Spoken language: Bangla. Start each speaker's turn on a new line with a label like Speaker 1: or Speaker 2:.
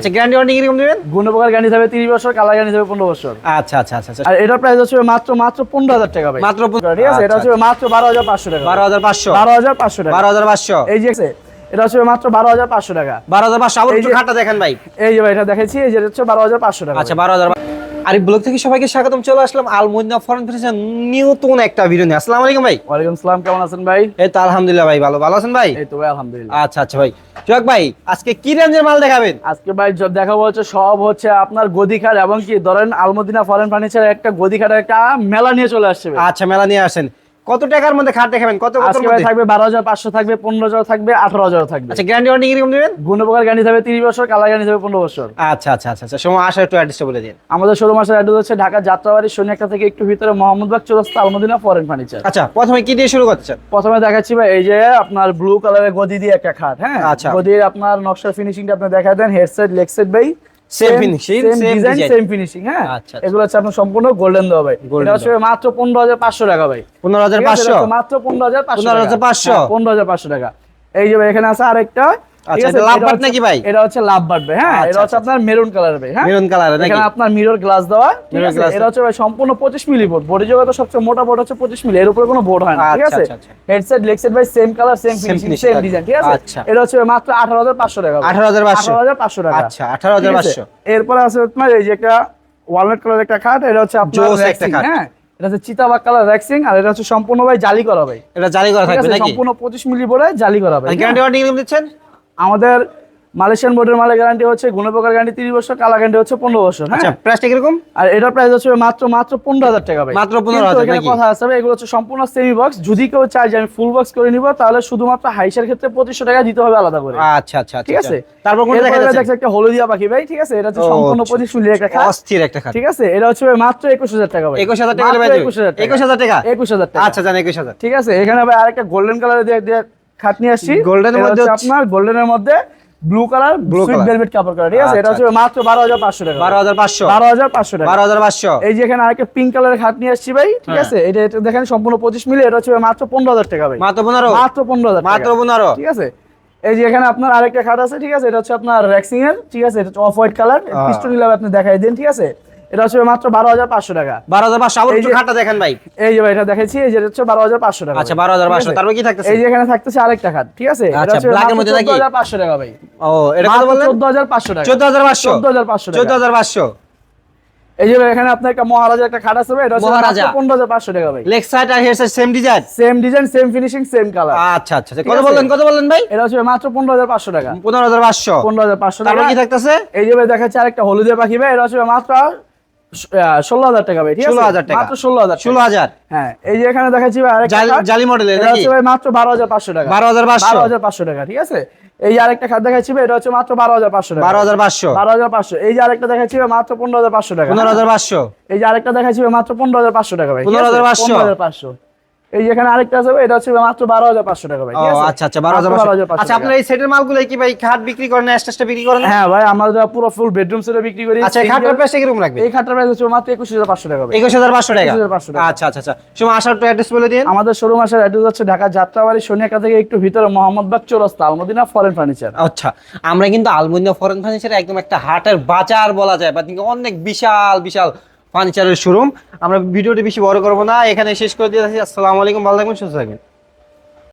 Speaker 1: আচ্ছা গ্যারান্টি ওয়ারেন্টি কীরকম দেবেন
Speaker 2: থাকবে তিরিশ বছর কালার গাড়ি থাকবে পনেরো বছর।
Speaker 1: আচ্ছা আচ্ছা আচ্ছা আচ্ছা।
Speaker 2: আর এটার প্রাইস হচ্ছে মাত্র মাত্র পনেরো হাজার টাকা ভাই।
Speaker 1: মাত্র
Speaker 2: ঠিক আছে? এটা হচ্ছে মাত্র বারো হাজার পাঁচশো টাকা।
Speaker 1: বারো হাজার পাঁচশো?
Speaker 2: বারো হাজার পাঁচশো টাকা।
Speaker 1: বারো হাজার পাঁচশো?
Speaker 2: এই যে এটা হচ্ছে মাত্র বারো হাজার পাঁচশো টাকা।
Speaker 1: বারো হাজার পাঁচশো। আবার একটু খাটটা দেখেন ভাই।
Speaker 2: এই যে ভাই এটা দেখেছি এই যে হচ্ছে বারো হাজার পাঁচশো টাকা
Speaker 1: আচ্ছা বারো হাজার আরিফ ব্লগ থেকে সবাইকে স্বাগতম চলে আসলাম আলমদিনা ফরেন ফ্রেশন নতুন একটা ভিডিও নিয়ে। আসসালামু আলাইকুম ভাই।
Speaker 2: ওয়ালাইকুম সালাম কেমন আছেন ভাই?
Speaker 1: এই তো আলহামদুলিল্লাহ ভাই ভালো। ভালো আছেন ভাই?
Speaker 2: এই তো ভাই আলহামদুলিল্লাহ।
Speaker 1: আচ্ছা আচ্ছা ভাই। চক ভাই আজকে কি রেঞ্জের মাল দেখাবেন?
Speaker 2: আজকে ভাই যা দেখাবো হচ্ছে সব হচ্ছে আপনার গদিখাট এবং কি ধরেন আলমদিনা ফরেন ফার্নিচার একটা গদিখাটের একটা মেলা নিয়ে চলে আসছে
Speaker 1: আচ্ছা মেলা নিয়ে আসেন। কত টাকার মধ্যে খাট দেখাবেন? কত কত
Speaker 2: থাকবে বারো হাজার পাঁচশো থাকবে পনেরো হাজার থাকবে আঠারো হাজার থাকবে।
Speaker 1: আচ্ছা গ্যারান্টি ওয়ারেন্টি কীরকম দেবেন?
Speaker 2: গুণপ্রকার গাড়ি থাকবে তিরিশ বছর কালার গাড়ি থাকবে পনেরো বছর।
Speaker 1: আচ্ছা আচ্ছা আচ্ছা আচ্ছা সময় আসার একটু অ্যাড্রেসটা বলে দিন।
Speaker 2: আমাদের শোরুম আসার অ্যাড্রেস হচ্ছে ঢাকা যাত্রাবাড়ি শনিয়াকা থেকে একটু ভিতরে মোহাম্মদবাগ চৌরাস্তা আলমদিনা ফরেন ফার্নিচার
Speaker 1: আচ্ছা প্রথমে কি দিয়ে শুরু করছেন?
Speaker 2: প্রথমে দেখাচ্ছি ভাই এই যে আপনার ব্লু কালারের গদি দিয়ে একটা খাট হ্যাঁ?
Speaker 1: আচ্ছা।
Speaker 2: গদির আপনার নকশার ফিনিশিংটা আপনি দেখা দেন হেডসেট সাইড লেগ সাইড ভাই। ডিজাইন সেম ফিনিশিং হ্যাঁ। এগুলো হচ্ছে আপনার সম্পূর্ণ গোল্ডেন দেওয়া ভাই। এটা হচ্ছে মাত্র পনেরো হাজার পাঁচশো টাকা ভাই।
Speaker 1: পনেরো হাজার
Speaker 2: ঠিক আছে?
Speaker 1: পাঁচশো?
Speaker 2: এটা হচ্ছে মাত্র পনেরো হাজার পাঁচশো
Speaker 1: 15,500
Speaker 2: পনেরো হাজার পাঁচশো টাকা। এই যে এখানে আছে আরেকটা।
Speaker 1: আচ্ছা, এটা নাকি ভাই?
Speaker 2: এটা হচ্ছে ভাই হ্যাঁ
Speaker 1: আচ্ছা,
Speaker 2: এটা হচ্ছে আপনার মেরুন কালার ভাই হ্যাঁ?
Speaker 1: মেরুন কালার নাকি?
Speaker 2: এখানে আপনার মিরর গ্লাস দেওয়া ঠিক আছে? এটা হচ্ছে ভাই সম্পূর্ণ 25 মিলি বোর্ড। বোর্ডের জগতে সবচেয়ে মোটা বোর্ড হচ্ছে 25 মিলি এর উপরে কোনো বোর্ড হয় না ঠিক
Speaker 1: আচ্ছা,
Speaker 2: আছে?
Speaker 1: আচ্ছা, আচ্ছা।
Speaker 2: হেডসেট লেগ ভাই same colour same finishing same design ঠিক আছে?
Speaker 1: আচ্ছা।
Speaker 2: এটা হচ্ছে মাত্র 18500 টাকা।
Speaker 1: 18,500
Speaker 2: 18500 টাকা।
Speaker 1: আচ্ছা, 18,500
Speaker 2: ঠিক আছে? এরপরে আছে আপনার এই যে একটা ওয়ালনাট কালার একটা খাট এটা হচ্ছে আপনার
Speaker 1: একটা খাট।
Speaker 2: হ্যাঁ? এটা হচ্ছে চিতাবাগ কালার র্যাক্সিং আর এটা হচ্ছে সম্পূর্ণ ভাই জালি করা ভাই।
Speaker 1: এটা জালি করা
Speaker 2: ঠিক
Speaker 1: থাকবে নাকি?
Speaker 2: সম্পূর্ণ 25 মিলি বোর্ডে জালি করা ভাই?
Speaker 1: গ্যারান্টি ওয়ারেন্টি দিচ্ছেন?
Speaker 2: আমাদের মালয়েশিয়ান বোর্ডের মালের গ্যারান্টি হচ্ছে গুণপ্রকার গ্যারান্টি 30 বছর কালার গ্যারান্টি হচ্ছে 15 বছর হ্যাঁ?
Speaker 1: আচ্ছা প্রাইসটা কীরকম?
Speaker 2: আর এটার প্রাইস হচ্ছে মাত্র মাত্র পনেরো হাজার টাকা ভাই।
Speaker 1: মাত্র 15,000
Speaker 2: কিন্তু এখানে
Speaker 1: নাকি?
Speaker 2: কথা আছে এগুলো হচ্ছে সম্পূর্ণ সেমি বক্স যদি কেউ চায় যে আমি ফুল বক্স করে নিব তাহলে শুধুমাত্র হাইসের ক্ষেত্রে পঁচিশশো টাকা দিতে হবে আলাদা করে।
Speaker 1: আচ্ছা আচ্ছা আচ্ছা,
Speaker 2: ঠিক আছে?
Speaker 1: আচ্ছা। তারপর যাচ্ছে
Speaker 2: দেখছে একটা হলদিয়া পাখি ভাই ঠিক আছে? এটা হচ্ছে সম্পূর্ণ
Speaker 1: আচ্ছা।
Speaker 2: পঁচিশ একটা খাট।
Speaker 1: অস্থির একটা খাট।
Speaker 2: ঠিক আছে? এটা হচ্ছে মাত্র একুশ হাজার টাকা ভাই।
Speaker 1: 21,000 টাকা যাবে?
Speaker 2: 21,000 টাকা। একুশ হাজার টাকা?
Speaker 1: আচ্ছা জান একুশ হাজার।
Speaker 2: ঠিক আছে? এখানে ভাই আরেকটা গোল্ডেন কালারের দিয়ে দিয়ে খাট নিয়ে আসছি।
Speaker 1: Golden এর মধ্যে
Speaker 2: আপনার গোল্ডেনের মধ্যে blue colour
Speaker 1: Blue
Speaker 2: sweet velvet কাপড় করা ঠিক আছে? এটা হচ্ছে মাত্র বারো হাজার পাঁচশো টাকা।
Speaker 1: বারো হাজার পাঁচশো।
Speaker 2: বারো হাজার পাঁচশো টাকা।
Speaker 1: বারো হাজার পাঁচশো।
Speaker 2: এই যে এখানে আরেকটা পিঙ্ক কালারের খাট নিয়ে আসছি ভাই ঠিক
Speaker 1: হ্যাঁ।
Speaker 2: আছে? এটা এটা দেখেন সম্পূর্ণ পঁচিশ মিলি এটা হচ্ছে মাত্র পনেরো হাজার টাকা ভাই।
Speaker 1: মাত্র পনেরো?
Speaker 2: মাত্র পনেরো হাজার
Speaker 1: মাত্র
Speaker 2: টাকা।
Speaker 1: পনেরো?
Speaker 2: ঠিক আছে? এই যে এখানে আপনার আরেকটা খাট আছে ঠিক আছে? এটা হচ্ছে আপনার র্যাক্সিং এর ঠিক আছে? এটা অফ হোয়াইট কালার। পিস্টন হিলাবে আপনি দেখাই দিন ঠিক আছে? এটা হচ্ছে মাত্র বারো হাজার পাঁচশো টাকা।
Speaker 1: বারো হাজার পাঁচশো আবার একটু খাটটা দেখেন ভাই।
Speaker 2: এই যে ভাই এটা দেখাচ্ছি এই যে হচ্ছে বারো হাজার পাঁচশো টাকা
Speaker 1: আচ্ছা বারো হাজার পাঁচশো তারপর কি থাকতেছে?
Speaker 2: এই যে এখানে থাকতেছে আরেকটা খাট ঠিক আছে?
Speaker 1: আচ্ছা, black মধ্যে নাকি?
Speaker 2: হাজার পাঁচশো টাকা ভাই।
Speaker 1: ও এটা কত বললেন?
Speaker 2: চোদ্দ হাজার পাঁচশো টাকা।
Speaker 1: চোদ্দ হাজার পাঁচশো?
Speaker 2: চোদ্দ হাজার পাঁচশো
Speaker 1: চোদ্দ হাজার পাঁচশো।
Speaker 2: এই যে এখানে আপনার একটা মহারাজা একটা খাট আছে ভাই এটা হচ্ছে
Speaker 1: মহারাজা।
Speaker 2: মাত্র পনেরো হাজার পাঁচশো টাকা ভাই।
Speaker 1: লেগ সাইড আর side same design
Speaker 2: same design same finishing same colour
Speaker 1: আচ্ছা আচ্ছা আচ্ছা। কত বললেন কত বললেন ভাই?
Speaker 2: এটা হচ্ছে মাত্র পনেরো হাজার পাঁচশো টাকা।
Speaker 1: পনেরো হাজার পাঁচশো।
Speaker 2: পনেরো হাজার পাঁচশো টাকা।
Speaker 1: তারপর কি থাকতেছে?
Speaker 2: এই যে ভাই দেখাচ্ছে আরেকটা হলুদের পাখি ভাই এটা হচ্ছে মাত্র ষোলো হাজার টাকা ভাই ঠিক আছে?
Speaker 1: 16,000 টাকা।
Speaker 2: মাত্র ষোলো হাজার
Speaker 1: ষোলো হাজার
Speaker 2: হ্যাঁ এই যে এখানে দেখাচ্ছি ভাই
Speaker 1: জালি- মডেলের
Speaker 2: এটা
Speaker 1: নাকি?
Speaker 2: হচ্ছে ভাই মাত্র বারো হাজার পাঁচশো টাকা।
Speaker 1: বারো হাজার
Speaker 2: বারো হাজার পাঁচশো টাকা ঠিক আছে? এই যে আরেকটা খাট দেখাচ্ছি এটা হচ্ছে মাত্র বারো হাজার পাঁচশো টাকা।
Speaker 1: বারো হাজার পাঁচশো।
Speaker 2: বারো হাজার পাঁচশো। এই যে আরেকটা দেখাচ্ছি মাত্র পনেরো হাজার পাঁচশো টাকা।
Speaker 1: পনেরো হাজার পাঁচশো।
Speaker 2: এই যে আরেকটা দেখাচ্ছি মাত্র পনেরো হাজার পাঁচশো টাকা ভাই
Speaker 1: 15,500
Speaker 2: পনেরো হাজার পাঁচশো। এই এখানে আরেকটা আছে এটা হচ্ছে মাত্র বারো হাজার পাঁচশো টাকা ভাই?
Speaker 1: আচ্ছা আচ্ছা বারো হাজার
Speaker 2: মাত্র
Speaker 1: পাঁচশো। আচ্ছা আপনার এই সেটের মালগুলো কি ভাই খাট বিক্রি করেন বিক্রি করেন?
Speaker 2: হ্যাঁ ভাই আমরা পুরো ফুল বেডরুম সেটে বিক্রি করি
Speaker 1: আচ্ছা কীরকম রাখবে
Speaker 2: এই খাটটার প্রাইস হচ্ছে মাত্র একুশ হাজার পাঁচশো টাকা
Speaker 1: একুশ হাজার পাঁচশো টাকা?
Speaker 2: 21,500 টাকা।
Speaker 1: আচ্ছা আচ্ছা আচ্ছা। সময় আসার অ্যাড্রেস বলে দিন।
Speaker 2: আমাদের শোরুম আসার অ্যাড্রেস হচ্ছে ঢাকা যাত্রাবাড়ি সোনিয়াকা থেকে একটু ভিতরে মোহাম্মদবাগ চৌরাস্তা আলমদিনা ফরেন ফার্নিচার
Speaker 1: আচ্ছা আমরা কিন্তু আলমুনিয়া ফরেন ফার্নিচার একদম একটা হাটের বাজার বলা যায় বা অনেক বিশাল বিশাল ফার্নিচারের শোরুম। আমরা ভিডিওটি বেশি বড় করব না। এখানে শেষ করে দিয়ে আসসালামু আলাইকুম। ভালো থাকবেন, সুস্থ থাকবেন।